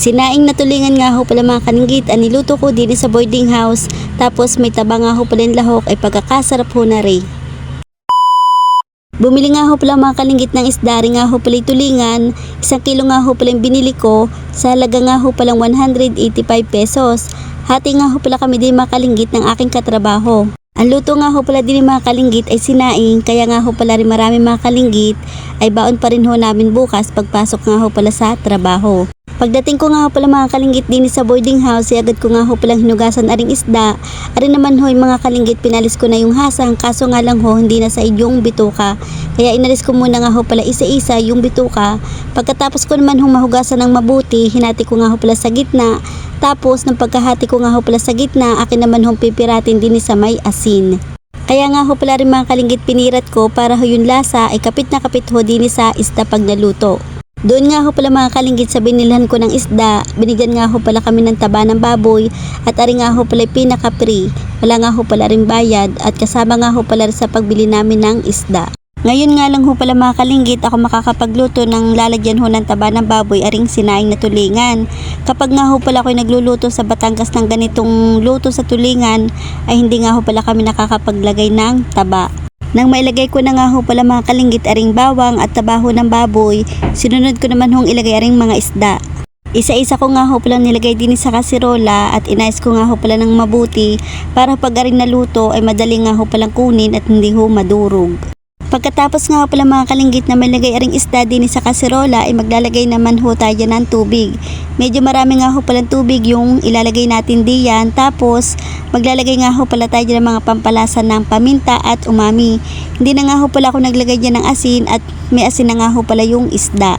Sinaing na tulingan nga ho pala mga kalinggit ang niluto ko din sa boarding house tapos may taba nga ho pala lahok ay pagkakasarap ho na rin. Bumili nga ho pala mga kalinggit ng isda rin nga ho pala tulingan. Isang kilo nga ho pala binili ko sa halaga nga ho palang 185 pesos. Hati nga ho pala kami din mga kalinggit ng aking katrabaho. Ang luto nga ho pala din mga kalinggit ay sinaing kaya nga ho pala rin marami mga kalinggit ay baon pa rin ho namin bukas pagpasok nga ho pala sa trabaho. Pagdating ko nga ho pala mga kalinggit din sa boarding house, ay agad ko nga ho palang hinugasan aring isda. Arin naman ho yung mga kalinggit, pinalis ko na yung hasang, kaso nga lang ho, hindi na sa inyong bituka. Kaya inalis ko muna nga ho pala isa-isa yung bituka. Pagkatapos ko naman ho mahugasan ng mabuti, hinati ko nga ho pala sa gitna. Tapos, nang pagkahati ko nga ho pala sa gitna, akin naman ho pipiratin din sa may asin. Kaya nga ho pala rin mga kalinggit pinirat ko para ho yung lasa ay kapit na kapit ho din sa isda pag naluto. Doon nga ho pala mga kalinggit sa binilhan ko ng isda, binigyan nga ho pala kami ng taba ng baboy at ari nga ho pala pinaka-free. Wala nga ho pala rin bayad at kasama nga ho pala sa pagbili namin ng isda. Ngayon nga lang ho pala mga kalinggit ako makakapagluto ng lalagyan ho ng taba ng baboy aring sinaing na tulingan. Kapag nga ho pala ako'y nagluluto sa Batangas ng ganitong luto sa tulingan ay hindi nga ho pala kami nakakapaglagay ng taba. Nang mailagay ko na nga ho pala mga kalinggit aring bawang at tabaho ng baboy, sinunod ko naman hong ilagay aring mga isda. Isa-isa ko nga ho pala nilagay din sa kasirola at inayos ko nga ho pala ng mabuti para pag aring naluto ay madali nga ho palang kunin at hindi ho madurog. Pagkatapos nga pala mga kalinggit na malagay aring isda din sa kasirola ay maglalagay naman ho tayo ng tubig. Medyo marami nga ho palang tubig yung ilalagay natin diyan tapos maglalagay nga ho pala tayo ng mga pampalasa ng paminta at umami. Hindi na nga ho pala ako naglagay dyan ng asin at may asin na nga ho pala yung isda.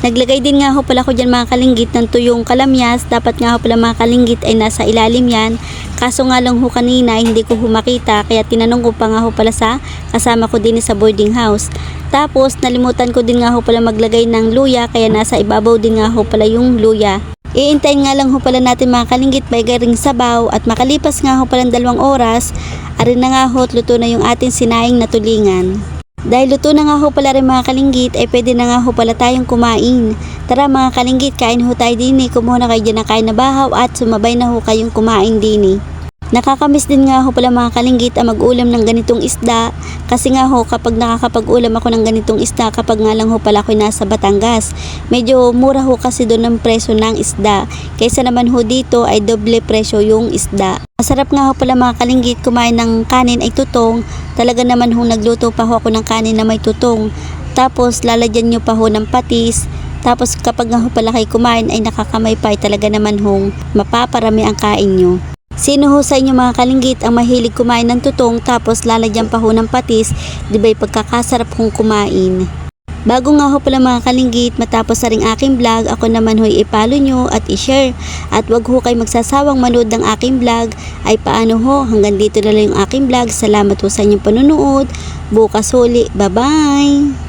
Naglagay din nga ho pala ko dyan mga kalinggit ng tuyong kalamyas. Dapat nga ho pala mga kalinggit ay nasa ilalim yan. Kaso nga lang ho kanina hindi ko ho makita kaya tinanong ko pa nga ho pala sa kasama ko din sa boarding house. Tapos nalimutan ko din nga ho pala maglagay ng luya kaya nasa ibabaw din nga ho pala yung luya. Iintayin nga lang ho pala natin mga kalinggit may garing sabaw at makalipas nga ho pala ng dalawang oras, arin na nga ho luto na yung ating sinaing na tulingan. Dahil luto na nga ho pala rin mga kalinggit, ay pwede na nga ho pala tayong kumain. Tara mga kalinggit, kain ho tayo din eh. Kumuha na kayo dyan ng kain na bahaw at sumabay na ho kayong kumain din eh. Nakakamiss din nga ho pala mga kalinggit ang mag-ulam ng ganitong isda kasi nga ho kapag nakakapag-ulam ako ng ganitong isda kapag nga lang ho pala ako nasa Batangas. Medyo mura ho kasi doon ang presyo ng isda kaysa naman ho dito ay doble presyo yung isda. Masarap nga ho pala mga kalinggit kumain ng kanin ay tutong. Talaga naman ho nagluto pa ho ako ng kanin na may tutong. Tapos lalagyan nyo pa ho ng patis. Tapos kapag nga ho pala kayo kumain ay nakakamay pa ay talaga naman hong mapaparami ang kain nyo. Sino ho sa inyo mga kalinggit ang mahilig kumain ng tutong tapos lalagyan pa ho ng patis, di ba'y pagkakasarap kong kumain. Bago nga ho pala mga kalinggit, matapos sa ring aking vlog, ako naman ho'y ipalo nyo at i-share. At wag ho kayo magsasawang manood ng aking vlog, ay paano ho, hanggang dito na lang yung aking vlog. Salamat ho sa inyong panunood. Bukas huli, bye bye!